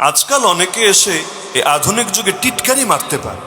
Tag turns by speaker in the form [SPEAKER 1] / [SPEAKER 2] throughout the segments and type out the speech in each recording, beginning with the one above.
[SPEAKER 1] আজকাল অনেকে এসে এই আধুনিক যুগে টিটকারি মারতে পারে।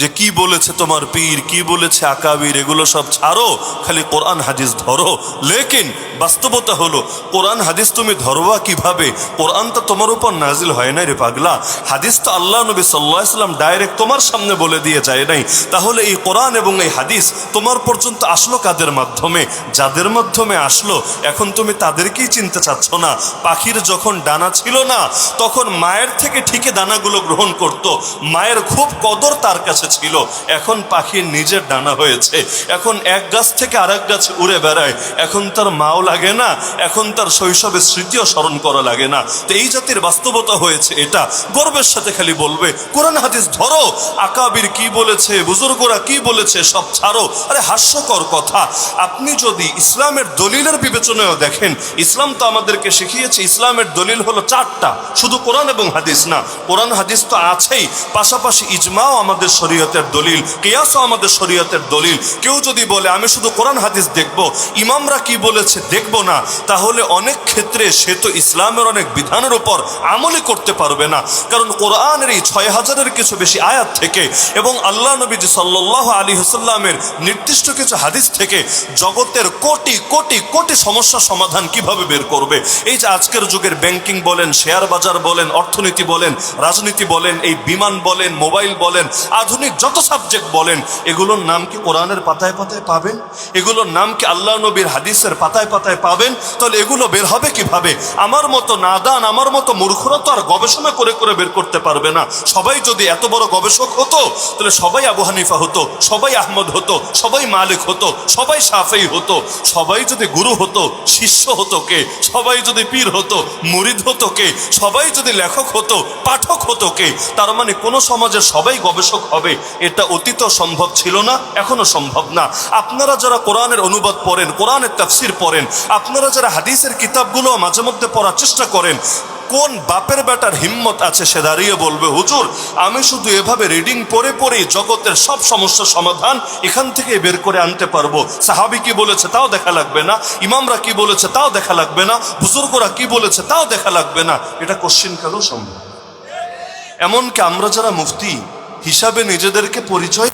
[SPEAKER 1] যে কি বলেছে তোমার পীর, কি বলেছে আকাবির, এগুলো সব ছাড়ো, খালি কোরআন হাদিস ধরো। লেকিন বাস্তবতা হলো, কোরআন হাদিস তুমি ধরবা কীভাবে? কোরআন তো তোমার উপর নাজিল হয় নাই রে পাগলা। হাদিস তো আল্লাহ নবী সাল্লাহ সাল্লাম ডাইরেক্ট তোমার সামনে বলে দিয়ে যায় নাই। তাহলে এই কোরআন এবং এই হাদিস তোমার পর্যন্ত আসলো কাদের মাধ্যমে? যাদের মাধ্যমে আসলো? এখন তুমি তাদেরকেই চিনতে চাচ্ছ না। পাখির যখন ডানা ছিল না, তখন মায়ের থেকে ঠিকে দানাগুলো গ্রহণ করত। মায়ের খুব কদর তার কাছে ছিল। এখন পাখির নিজের ডানা হয়েছে। এখন এক গাছ থেকে আরেক গাছে উড়ে বেড়ায়। এখন তার মাও লাগে না। এখন তার শৈশবের স্মৃতিও স্মরণ করা লাগে না। তো এই জাতির বাস্তবতা হয়েছে এটা। গর্বের সাথে খালি বলবে, কোরআন হাদিস ধরো। আকাবির কি বলেছে? বুজুর্গরা কি বলেছে? সব ছাড়ো। আরে হাস্যকর কথা। আপনি যদি ইসলামের দলিলের বিবেচনায় দেখেন, ইসলাম তো আমাদেরকে শিখিয়েছে, ইসলামের দলিল হলো চারটা। শুধু কোরআন এবং হাদিস না। কোরআন হাদিস তো আছেই। পাশাপাশি ইজমাও আমাদের শরীয়তের দলিল, কেয়াসও আমাদের শরীয়তের দলিল। কেউ যদি বলে, আমি শুধু কোরআন, হাদিস দেখব, ইমামরা কি বলেছে দেখব না, তাহলে অনেক ক্ষেত্রে সে তো ইসলামের অনেক বিধানের উপর আমলই করতে পারবে না। কারণ কোরআনের এই ছয় হাজারের কিছু বেশি আয়াত থেকে এবং আল্লাহ নবীজি সাল্লাহ আলী হুসাল্লামের নির্দিষ্ট কিছু হাদিস থেকে জগতের কোটি কোটি কোটি সমস্যার সমাধান কীভাবে বের করবে? এই যে আজকের যুগের ব্যাংকিং বলেন, শেয়ার বাজার বলেন, অর্থনীতি বলেন, রাজনীতি বলেন, এই বিমান বলেন, মোবাইল বলেন, আধুনিক যত সাবজেক্ট বলেন, এগুলোর নাম কি কোরআনের পাতায় পাতায় পাবেন? এগুলোর নাম কি আল্লাহ নবীর হাদিসের পাতায় পাতায় পাবেন? তাহলে এগুলো বের হবে কীভাবে? আমার মতো নাদান, আমার মতো মূর্খরা তো আর গবেষণা করে করে বের করতে পারবে না। সবাই যদি এত বড় গবেষক হতো, তাহলে সবাই আবু হানিফা হতো, সবাই আহমদ হতো, সবাই মালিক হতো, সবাই সাফেই হতো। সবাই যদি গুরু হতো, শিষ্য হতো কে? সবাই যদি পীর হতো, মুরিদ হতো কে? সবাই যদি লেখক হতো, পাঠক হতো কে? তার মানে কোনো সমাজের সবাই গবেষক হবে। এটা অতীত সম্ভব ছিল না, এখনও সম্ভব না। আপনারা যারা কোরআনের অনুবাদ পড়েন, কোরআনের তাফসির পড়েন, আপনারা যারা হাদিসের কিতাবগুলো মাঝে মধ্যে পড়ার চেষ্টা করেন, কোন বাপের বেটার হিম্মত আছে সে দাঁড়িয়ে বলবে, হুজুর, আমি শুধু এভাবে রিডিং পড়ে পড়েই জগতের সব সমস্যার সমাধান এখান থেকে বের করে আনতে পারব। সাহাবি কি বলেছে তাও দেখা লাগবে না, ইমামরা কি বলেছে তাও দেখা লাগবে না, বুজুর্গরা কি বলেছে তাও দেখা লাগবে না। এটা কোশ্চিন কালেও সম্ভব? এমনকি আমরা যারা মুফতি হিসাবে নিজেদেরকে পরিচয়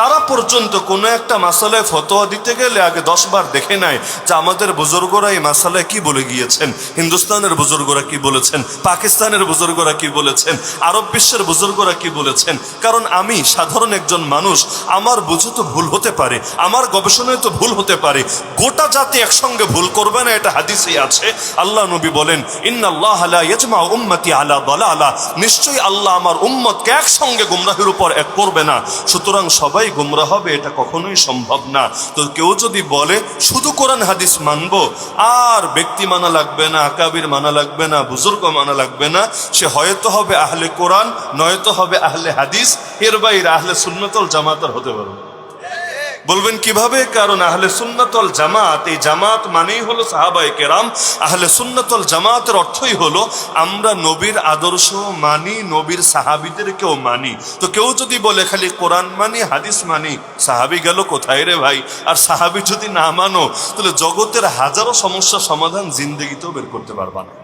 [SPEAKER 1] তারা পর্যন্ত কোনো একটা মাসালায় ফতোয়া দিতে গেলে আগে দশবার দেখে নেয় যে আমাদের বুজুর্গরা এই মাসালায় কি বলে গিয়েছেন, হিন্দুস্তানের বুজুর্গরা কি বলেছেন, পাকিস্তানের বুজুর্গরা কি বলেছেন, আরব বিশ্বের বুজুর্গরা কি বলেছেন। কারণ আমি সাধারণ একজন মানুষ, আমার বুঝে তো ভুল হতে পারে, আমার গবেষণায় তো ভুল হতে পারে। গোটা জাতি একসঙ্গে ভুল করবে না, এটা হাদিসেই আছে। আল্লাহ নবী বলেন, ইন্নাল্লাহ লা ইয়াজমা উম্মতি আলা দালালা। নিশ্চয়ই আল্লাহ আমার উম্মতকে একসঙ্গে গুমরাহের উপর এক করবে না। সুতরাং সবাই গোমরা হবে, এটা কখনোই সম্ভব না। তো কেউ যদি বলে, শুধু কোরআন হাদিস মানবো? আর ব্যক্তি মানা লাগবে না, আকাবির মানা লাগবে না, বুজুর্গ মানা লাগবে না, সে হয়তো হবে আহলে কোরআন, নয়তো হবে আহলে হাদিস, এর বাইরে আহলে সুন্নতল জামাতার হতে পারবে বলবেন কীভাবে? কারণ আহলে সুন্নতল জামাত, এই জামাত মানেই হলো সাহাবাই কেরাম। আহলে সুন্নতল জামাতের অর্থই হলো, আমরা নবীর আদর্শ মানি, নবীর সাহাবিদেরকেও মানি। তো কেউ যদি বলে খালি কোরআন মানি, হাদিস মানি, সাহাবি গেল কোথায় রে ভাই? আর সাহাবি যদি না মানো, তাহলে জগতের হাজারো সমস্যা সমাধান জিন্দগিতেও বের করতে পারবা না।